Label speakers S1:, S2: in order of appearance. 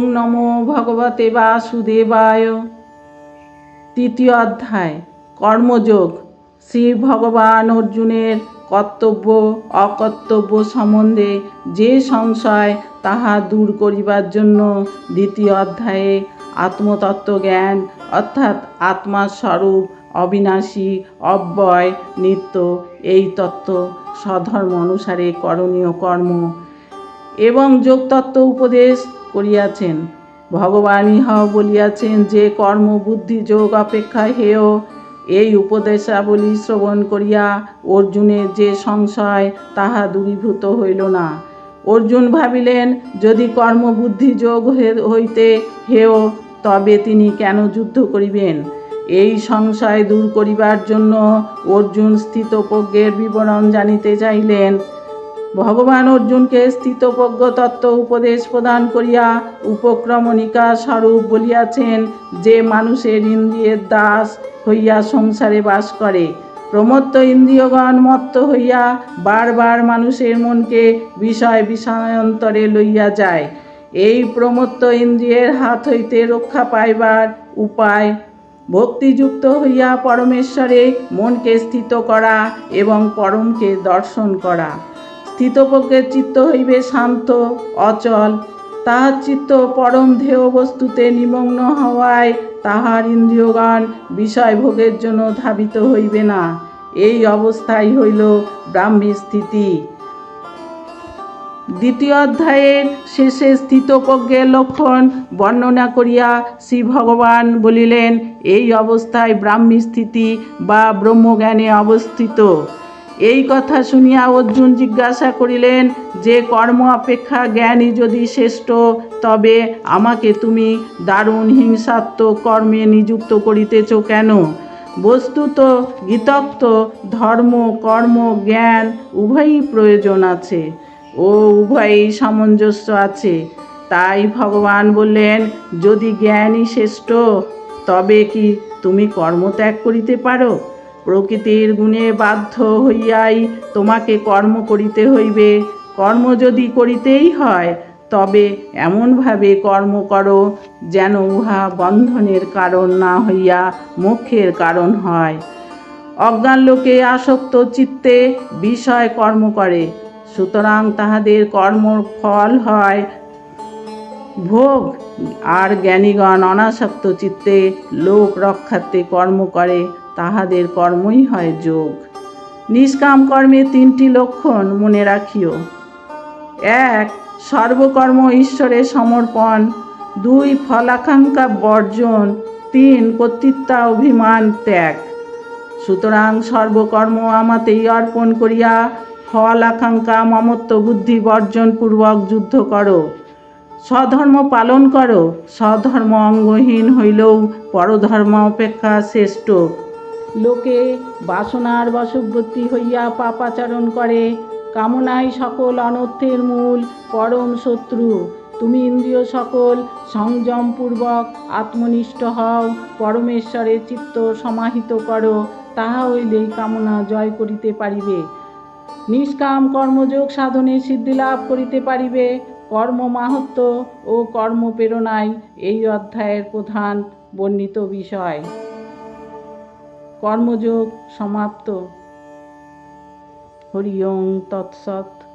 S1: ওং নমো ভগবতে বাসুদেবায়। তৃতীয় অধ্যায়, কর্মযোগ। শ্রী ভগবান অর্জুনের কর্তব্য, অকর্তব্য সম্বন্ধে যে সংশয়, তাহা দূর করিবার জন্য দ্বিতীয় অধ্যায়ে আত্মতত্ত্ব জ্ঞান অর্থাৎ আত্মার স্বরূপ অবিনাশী, অব্যয়, নিত্য, এই তত্ত্ব স্বধর্ম অনুসারে করণীয় কর্ম। এবং যোগতত্ত্ব উপদেশ করিয়াছেন। ভগবান ইহা বলিয়াছেন যে, কর্ম, বুদ্ধি, যোগ, অপেক্ষা, হেয়। এই উপদেশাবলী শ্রবণ করিয়া অর্জুনের যে সংশয়, তাহা দূরীভূত হইল না। অর্জুন ভাবিলেন, যদি কর্মবুদ্ধি যোগ হইতে হেয়, তবে তিনি কেন যুদ্ধ করিবেন? এই সংশয় দূর করিবার জন্য অর্জুন স্থিতপ্রজ্ঞের বিবরণ জানিতে চাইলেন। ভগবান অর্জুনকে স্থিতপ্রজ্ঞ তত্ত্ব উপদেশ প্রদান করিয়া উপক্রমণিকা স্বরূপ বলিয়াছেন যে মানুষের ইন্দ্রিয়ের দাস হইয়া সংসারে বাস করে। প্রমত্ত ইন্দ্রিয়গণ মত্ত হইয়া বারবার মানুষের মনকে বিষয় বিষয়ান্তরে লইয়া যায়। এই প্রমত্ত ইন্দ্রিয়ের হাত হইতে রক্ষা পাইবার উপায় ভক্তিযুক্ত হইয়া পরমেশ্বরে মনকে স্থিত করা এবং পরমকে দর্শন করা। স্থিতপক্ষের চিত্ত হইবে শান্ত, অচল। তাহার চিত্ত পরম ধেয় বস্তুতে নিমগ্ন হওয়ায় তাহার ইন্দ্রিয়গান বিষয় ভোগের জন্য ধাবিত হইবে না। এই অবস্থাই হইল ব্রাহ্মী স্থিতি। দ্বিতীয় অধ্যায়ের শেষে স্থিতপ্রজ্ঞের লক্ষণ বর্ণনা করিয়া শ্রী ভগবান বলিলেন, এই অবস্থায় ব্রাহ্মী স্থিতি বা ব্রহ্মজ্ঞানে অবস্থিত। এই কথা শুনিয়া অর্জুন জিজ্ঞাসা করিলেন, যে কর্ম অপেক্ষা জ্ঞানই যদি শ্রেষ্ঠ, তবে আমাকে তুমি দারুণ হিংসাত্মক কর্মে নিযুক্ত করিতেছ কেন? বস্তুত গীতক্ত ধর্ম, কর্ম, জ্ঞান উভয়ই প্রয়োজন আছে। ও উভয়ই সামঞ্জস্য আছে। তাই ভগবান বললেন, যদি জ্ঞানই শ্রেষ্ঠ, তবে কি তুমি কর্মত্যাগ করিতে পারো? প্রকৃতির গুণে বাধ্য হইয়াই তোমাকে কর্ম করিতে হইবে। কর্ম যদি করিতেই হয়, তবে এমনভাবে কর্ম করো যেন উহা বন্ধনের কারণ না হইয়া মোক্ষের কারণ হয়। অজ্ঞান লোকে আসক্ত চিত্তে বিষয় কর্ম করে, সুতরাং তাহাদের কর্ম ফল হয় ভোগ, আর জ্ঞানীগণ অনাসক্ত চিত্তে লোক রক্ষার্থে কর্ম করে। তাহাদের কর্মই হয় যোগ। নিষ্কাম কর্মে তিনটি লক্ষণ মনে রাখিও। এক, সর্বকর্ম ঈশ্বরে সমর্পণ। দুই, ফলাকাঙ্ক্ষা বর্জন। তিন, কর্তৃত্বা অভিমান ত্যাগ। সুতরাং সর্বকর্ম আমাতেই অর্পণ করিয়া ফল আকাঙ্ক্ষা মমত্ব বুদ্ধি বর্জন পূর্বক যুদ্ধ করো। স্বধর্ম পালন করো। স্বধর্ম অঙ্গহীন হইলেও পরধর্ম অপেক্ষা শ্রেষ্ঠ। লোকে বাসনার বশবর্তী হইয়া পাপাচরণ করে। কামনাই সকল অনর্থের মূল, পরম শত্রু। তুমি ইন্দ্রিয় সকল, সংযমপূর্বক আত্মনিষ্ঠ হও। পরমেশ্বরের চিত্ত সমাহিত করো, তাহা হইলেই কামনা জয় করিতে পারিবে। নিষ্কাম কর্মযোগ সাধনে সিদ্ধি লাভ করিতে পারিবে। কর্ম মাহাত্ম ও কর্ম প্রেরণাই এই অধ্যায়ের প্রধান বর্ণিত বিষয়। কর্মযোগ সমাপ্ত। হরি ওং তৎসৎ।